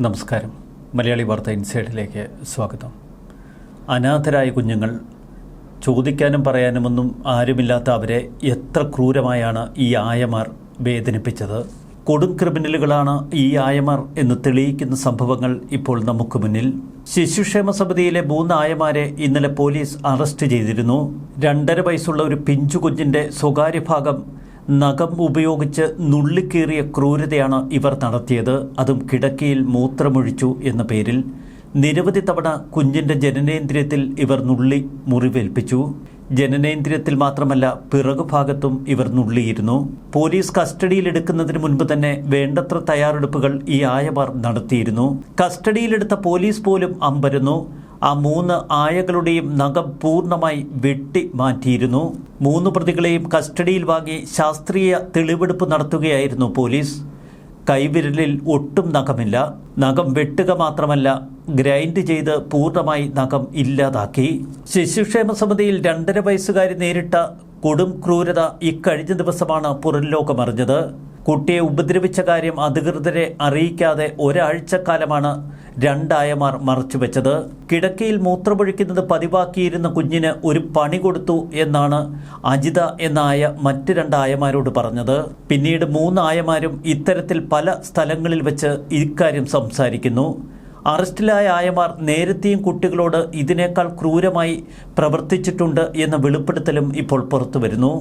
നമസ്കാരം. മലയാളി വാർത്ത ഇൻസൈഡിലേക്ക് സ്വാഗതം. അനാഥരായ കുഞ്ഞുങ്ങൾ ചോദിക്കാനും പറയാനുമൊന്നും ആരുമില്ലാത്ത അവരെ എത്ര ക്രൂരമായാണ് ഈ ആയമാർ വേദനിപ്പിച്ചത്. കൊടും ക്രിമിനലുകളാണ് ഈ ആയമാർ എന്ന് തെളിയിക്കുന്ന സംഭവങ്ങൾ ഇപ്പോൾ നമുക്ക് മുന്നിൽ. ശിശുക്ഷേമ സമിതിയിലെ മൂന്ന് ആയമാരെ ഇന്നലെ പോലീസ് അറസ്റ്റ് ചെയ്തിരുന്നു. രണ്ടര വയസ്സുള്ള ഒരു പിഞ്ചു കുഞ്ഞിന്റെ സ്വകാര്യ ഭാഗം നഖം ഉപയോഗിച്ച് നുള്ളിക്കേറിയ ക്രൂരതയാണ് ഇവർ നടത്തിയത്. അതും കിടക്കയിൽ മൂത്രമൊഴിച്ചു എന്ന പേരിൽ. നിരവധി തവണ കുഞ്ഞിന്റെ ജനനേന്ദ്രിയത്തിൽ ഇവർ നുള്ളി മുറിവേൽപ്പിച്ചു. ജനനേന്ദ്രിയത്തിൽ മാത്രമല്ല പിറകുഭാഗത്തും ഇവർ നുള്ളിയിരുന്നു. പോലീസ് കസ്റ്റഡിയിലെടുക്കുന്നതിന് മുൻപ് തന്നെ വേണ്ടത്ര തയ്യാറെടുപ്പുകൾ ഈ ആയമാർ നടത്തിയിരുന്നു. കസ്റ്റഡിയിലെടുത്ത പോലീസ് പോലും അമ്പരന്നു. ആ മൂന്ന് ആയകളുടെയും നഖം പൂർണമായി വെട്ടി മാറ്റിയിരുന്നു. മൂന്ന് പ്രതികളെയും കസ്റ്റഡിയിൽ വാങ്ങി ശാസ്ത്രീയ തെളിവെടുപ്പ് നടത്തുകയായിരുന്നു പോലീസ്. കൈവിരലിൽ ഒട്ടും നഖമില്ല. നഖം വെട്ടുക മാത്രമല്ല ഗ്രൈൻഡ് ചെയ്ത് പൂർണമായി നഖം ഇല്ലാതാക്കി. ശിശുക്ഷേമ സമിതിയിൽ രണ്ടര വയസ്സുകാരി നേരിട്ട കൊടും ക്രൂരത ഇക്കഴിഞ്ഞ ദിവസമാണ് പുറം ലോകമറിഞ്ഞത്. കുട്ടിയെ ഉപദ്രവിച്ച കാര്യം അധികൃതരെ അറിയിക്കാതെ ഒരാഴ്ചക്കാലമാണ് രണ്ടായമാർ മറച്ചുവെച്ചത്. കിടക്കയിൽ മൂത്രമൊഴിക്കുന്നത് പതിവാക്കിയിരുന്ന കുഞ്ഞിന് ഒരു പണി കൊടുത്തു എന്നാണ് അജിത എന്നായ മറ്റ് രണ്ടായമാരോട് പറഞ്ഞത്. പിന്നീട് മൂന്നായമാരും ഇത്തരത്തിൽ പല സ്ഥലങ്ങളിൽ വെച്ച് ഇക്കാര്യം സംസാരിക്കുന്നു. അറസ്റ്റിലായ ആയമാർ നേരത്തെയും കുട്ടികളോട് ഇതിനേക്കാൾ ക്രൂരമായി പ്രവർത്തിച്ചിട്ടുണ്ട് എന്ന വെളിപ്പെടുത്തലും ഇപ്പോൾ പുറത്തുവരുന്നു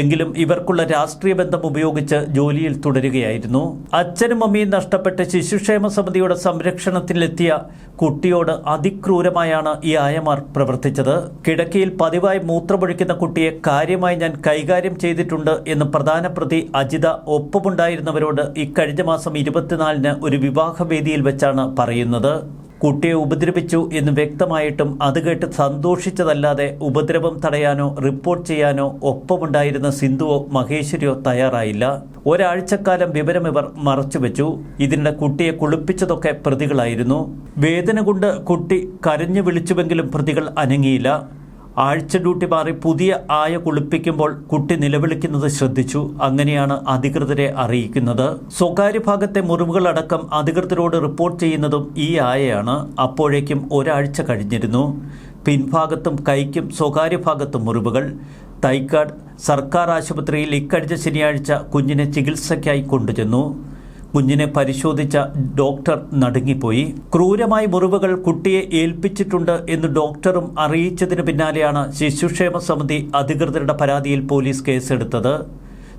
എങ്കിലും ഇവർക്കുള്ള രാഷ്ട്രീയ ബന്ധം ഉപയോഗിച്ച് ജോലിയിൽ തുടരുകയായിരുന്നു. അച്ഛനും അമ്മയും നഷ്ടപ്പെട്ട ശിശുക്ഷേമ സമിതിയുടെ സംരക്ഷണത്തിലെത്തിയ കുട്ടിയോട് അതിക്രൂരമായാണ് ഈ ആയമാർ പ്രവർത്തിച്ചത്. കിടക്കയിൽ പതിവായി മൂത്രമൊഴിക്കുന്ന കുട്ടിയെ കാര്യമായി ഞാൻ കൈകാര്യം ചെയ്തിട്ടുണ്ട് എന്ന് പ്രധാന പ്രതി അജിത ഒപ്പമുണ്ടായിരുന്നവരോട് ഇക്കഴിഞ്ഞ മാസം ഇരുപത്തിനാലിന് ഒരു വിവാഹവേദിയിൽ വെച്ചാണ് പറയുന്നത്. കുട്ടിയെ ഉപദ്രവിച്ചു എന്ന് വ്യക്തമായിട്ടും അത് കേട്ട് സന്തോഷിച്ചതല്ലാതെ ഉപദ്രവം തടയാനോ റിപ്പോർട്ട് ചെയ്യാനോ ഒപ്പമുണ്ടായിരുന്ന സിന്ധുവോ മഹേശ്വരിയോ തയ്യാറായില്ല. ഒരാഴ്ചക്കാലം വിവരം ഇവർ മറച്ചുവെച്ചു. ഇതിനിടെ കുട്ടിയെ കുളിപ്പിച്ചതൊക്കെ പ്രതികളായിരുന്നു. വേദന കൊണ്ട് കുട്ടി കരഞ്ഞു വിളിച്ചുവെങ്കിലും പ്രതികൾ അനങ്ങിയില്ല. ആഴ്ച ഡ്യൂട്ടി മാറി പുതിയ ആയ കുളിപ്പിക്കുമ്പോൾ കുട്ടി നിലവിളിക്കുന്നത് ശ്രദ്ധിച്ചു. അങ്ങനെയാണ് അധികൃതരെ അറിയിക്കുന്നത്. സ്വകാര്യ ഭാഗത്തെ മുറിവുകളടക്കം അധികൃതരോട് റിപ്പോർട്ട് ചെയ്യുന്നതും ഈ ആയയാണ്. അപ്പോഴേക്കും ഒരാഴ്ച കഴിഞ്ഞിരുന്നു. പിൻഭാഗത്തും കൈക്കും സ്വകാര്യ ഭാഗത്തും മുറിവുകൾ. തൈക്കാട് സർക്കാർ ആശുപത്രിയിൽ ഇക്കഴിഞ്ഞ ശനിയാഴ്ച കുഞ്ഞിനെ ചികിത്സയ്ക്കായി കൊണ്ടുചെന്നു. കുഞ്ഞിനെ പരിശോധിച്ച ഡോക്ടർ നടുങ്ങിപ്പോയി. ക്രൂരമായ മുറിവുകൾ കുട്ടിയെ ഏൽപ്പിച്ചിട്ടുണ്ട് എന്ന് ഡോക്ടറും അറിയിച്ചതിന് പിന്നാലെയാണ് ശിശുക്ഷേമ സമിതി അധികൃതരുടെ പരാതിയിൽ പോലീസ് കേസെടുത്തത്.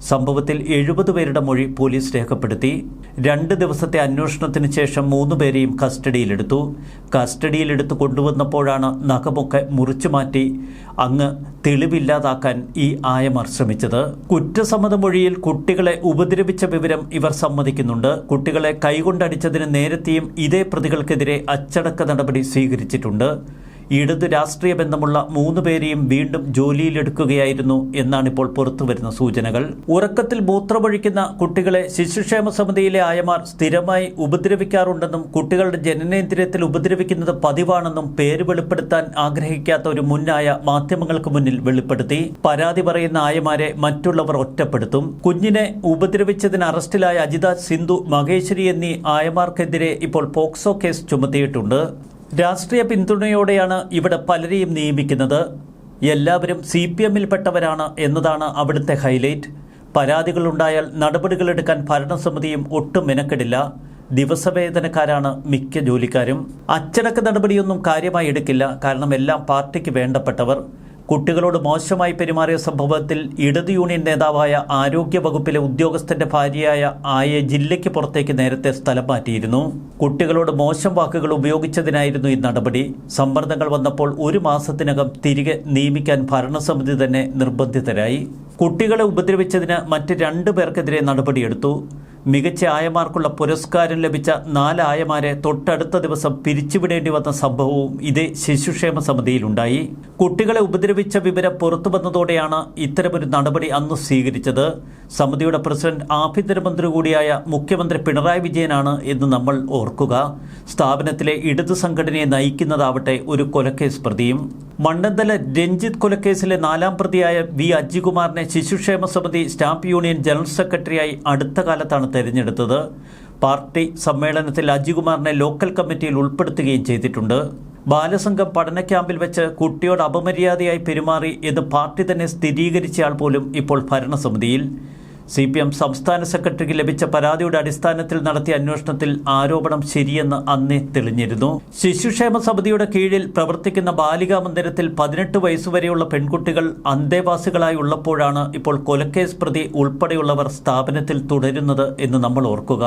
സംഭവത്തിൽ എഴുപത് പേരുടെ മൊഴി പോലീസ് രേഖപ്പെടുത്തി. രണ്ട് ദിവസത്തെ അന്വേഷണത്തിന് ശേഷം മൂന്ന് പേരെയും കസ്റ്റഡിയിലെടുത്തു. കസ്റ്റഡിയിലെടുത്ത് കൊണ്ടുവന്നപ്പോഴാണ് നഖമൊക്കെ മുറിച്ചു മാറ്റി അങ്ങ് തെളിവില്ലാതാക്കാൻ ഈ ആയമാർ ശ്രമിച്ചത്. കുറ്റസമ്മത മൊഴിയിൽ കുട്ടികളെ ഉപദ്രവിച്ച വിവരം ഇവർ സമ്മതിക്കുന്നുണ്ട്. കുട്ടികളെ കൈകൊണ്ടടിച്ചതിന് നേരത്തെയും ഇതേ പ്രതികൾക്കെതിരെ അച്ചടക്ക നടപടി സ്വീകരിച്ചിട്ടുണ്ട്. ഇടതു രാഷ്ട്രീയ ബന്ധമുള്ള മൂന്ന് പേരെയും വീണ്ടും ജോലിയിലെടുക്കുകയായിരുന്നു എന്നാണ് ഇപ്പോൾ പുറത്തുവരുന്ന സൂചനകൾ. ഉറക്കത്തിൽ മൂത്രമൊഴിക്കുന്ന കുട്ടികളെ ശിശുക്ഷേമ സമിതിയിലെ ആയമാർ സ്ഥിരമായി ഉപദ്രവിക്കാറുണ്ടെന്നും കുട്ടികളുടെ ജനനേന്ദ്രിയത്തിൽ ഉപദ്രവിക്കുന്നത് പതിവാണെന്നും പേര് വെളിപ്പെടുത്താൻ ആഗ്രഹിക്കാത്ത ഒരു മുന്നായ മാധ്യമങ്ങൾക്ക് മുന്നിൽ വെളിപ്പെടുത്തി. പരാതി പറയുന്ന ആയമാരെ മറ്റുള്ളവർ ഒറ്റപ്പെടുത്തും. കുഞ്ഞിനെ ഉപദ്രവിച്ചതിന് അറസ്റ്റിലായ അജിത സിന്ധു മഹേശ്വരി എന്നീ ആയമാർക്കെതിരെ ഇപ്പോൾ പോക്സോ കേസ് ചുമത്തിയിട്ടുണ്ട്. രാഷ്ട്രീയ പിന്തുണയോടെയാണ് ഇവിടെ പലരെയും നിയമിക്കുന്നത്. എല്ലാവരും സി പി എമ്മിൽപ്പെട്ടവരാണ് എന്നതാണ് അവിടുത്തെ ഹൈലൈറ്റ്. പരാതികളുണ്ടായാൽ നടപടികളെടുക്കാൻ ഭരണസമിതിയും ഒട്ടും മെനക്കെടില്ല. ദിവസവേതനക്കാരാണ് മിക്ക ജോലിക്കാരും. അച്ചടക്ക നടപടിയൊന്നും കാര്യമായി എടുക്കില്ല. കാരണം എല്ലാം പാർട്ടിക്ക് വേണ്ടപ്പെട്ടവർ. കുട്ടികളോട് മോശമായി പെരുമാറിയ സംഭവത്തിൽ ഇടത് യൂണിയൻ നേതാവായ ആരോഗ്യ വകുപ്പിലെ ഉദ്യോഗസ്ഥന്റെ ഭാര്യയായ ആയെ ജില്ലയ്ക്ക് പുറത്തേക്ക് നേരത്തെ സ്ഥലം മാറ്റിയിരുന്നു. കുട്ടികളോട് മോശം വാക്കുകൾ ഉപയോഗിച്ചതിനായിരുന്നു ഈ നടപടി. സമ്മർദ്ദങ്ങൾ വന്നപ്പോൾ ഒരു മാസത്തിനകം തിരികെ നിയമിക്കാൻ ഭരണസമിതി തന്നെ നിർബന്ധിതരായി. കുട്ടികളെ ഉപദ്രവിച്ചതിന് മറ്റ് രണ്ടു പേർക്കെതിരെ നടപടിയെടുത്തു. മികച്ച ആയമാർക്കുള്ള പുരസ്കാരം ലഭിച്ച നാല് ആയമാരെ തൊട്ടടുത്ത ദിവസം പിരിച്ചുവിടേണ്ടി വന്ന സംഭവവും ഇതേ ശിശുക്ഷേമ സമിതിയിലുണ്ടായി. കുട്ടികളെ ഉപദ്രവിച്ച വിവരം പുറത്തു വന്നതോടെയാണ് ഇത്തരമൊരു നടപടി അന്ന് സ്വീകരിച്ചത്. സമിതിയുടെ പ്രസിഡന്റ് ആഭ്യന്തരമന്ത്രി കൂടിയായ മുഖ്യമന്ത്രി പിണറായി വിജയനാണ് എന്ന് നമ്മൾ ഓർക്കുക. സ്ഥാപനത്തിലെ ഇടതു സംഘടനയെ നയിക്കുന്നതാവട്ടെ ഒരു കൊലക്കേസ് പ്രതിയും മണ്ണന്തല രഞ്ജിത്ത് കൊലക്കേസിലെ നാലാം പ്രതിയായ വി അജികുമാറിനെ ശിശുക്ഷേമ സമിതി സ്റ്റാഫ് യൂണിയൻ ജനറൽ സെക്രട്ടറിയായി അടുത്ത കാലത്താണ് തെരഞ്ഞെടുത്തത്. പാർട്ടി സമ്മേളനത്തിൽ അജികുമാറിനെ ലോക്കൽ കമ്മിറ്റിയിൽ ഉൾപ്പെടുത്തുകയും ചെയ്തിട്ടുണ്ട്. ബാലസംഘം പഠന ക്യാമ്പിൽ വെച്ച് കുട്ടിയോട് അപമര്യാദയായി പെരുമാറി എന്ന് പാർട്ടി തന്നെ സ്ഥിരീകരിച്ചയാൾ പോലും ഇപ്പോൾ ഭരണസമിതിയിൽ. സി പി എം സംസ്ഥാന സെക്രട്ടറിക്ക് ലഭിച്ച പരാതിയുടെ അടിസ്ഥാനത്തിൽ നടത്തിയ അന്വേഷണത്തിൽ ആരോപണം ശരിയെന്ന് അന്നേ തെളിഞ്ഞിരുന്നു. ശിശുക്ഷേമ സമിതിയുടെ കീഴിൽ പ്രവർത്തിക്കുന്ന ബാലികാ മന്ദിരത്തിൽ പതിനെട്ട് വയസ്സുവരെയുള്ള പെൺകുട്ടികൾ അന്തേവാസികളായി ഉള്ളപ്പോഴാണ് ഇപ്പോൾ കൊലക്കേസ് പ്രതി ഉൾപ്പെടെയുള്ളവർ സ്ഥാപനത്തിൽ തുടരുന്നത് എന്ന് നമ്മൾ ഓർക്കുക.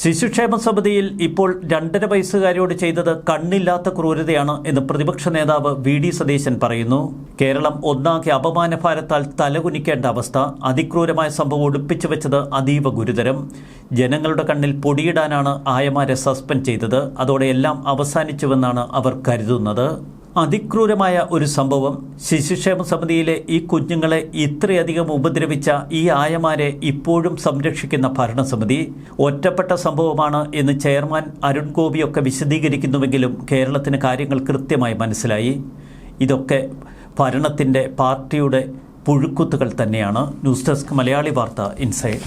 ശിശുക്ഷേമ സമിതിയിൽ ഇപ്പോൾ രണ്ടര വയസ്സുകാരിയോട് ചെയ്തത് കണ്ണില്ലാത്ത ക്രൂരതയാണ് എന്ന് പ്രതിപക്ഷ നേതാവ് വി ഡി സതീശൻ പറയുന്നു. കേരളം ഒന്നാകെ അപമാനഭാരത്താൽ തലകുനിക്കേണ്ട അവസ്ഥ അതിക്രൂരമായ സംഭവം ഒടുപ്പിച്ചു വെച്ചത് അതീവ ഗുരുതരം. ജനങ്ങളുടെ കണ്ണിൽ പൊടിയിടാനാണ് ആയമാരെ സസ്പെൻഡ് ചെയ്തത്. അതോടെ എല്ലാം അവസാനിച്ചുവെന്നാണ് അവർ കരുതുന്നത്. അതിക്രൂരമായ ഒരു സംഭവം. ശിശുക്ഷേമ സമിതിയിലെ ഈ കുഞ്ഞുങ്ങളെ ഇത്രയധികം ഉപദ്രവിച്ച ഈ ആയമാരെ ഇപ്പോഴും സംരക്ഷിക്കുന്ന ഭരണസമിതി ഒറ്റപ്പെട്ട സംഭവമാണ് എന്ന് ചെയർമാൻ അരുൺ ഗോപിയൊക്കെ വിശദീകരിക്കുന്നുവെങ്കിലും കേരളത്തിന് കാര്യങ്ങൾ കൃത്യമായി മനസ്സിലായി. ഇതൊക്കെ ഭരണത്തിന്റെ പാർട്ടിയുടെ പുഴുക്കുത്തുകൾ തന്നെയാണ്. ന്യൂസ് ഡെസ്ക് മലയാളി വാർത്ത ഇൻസൈഡ്.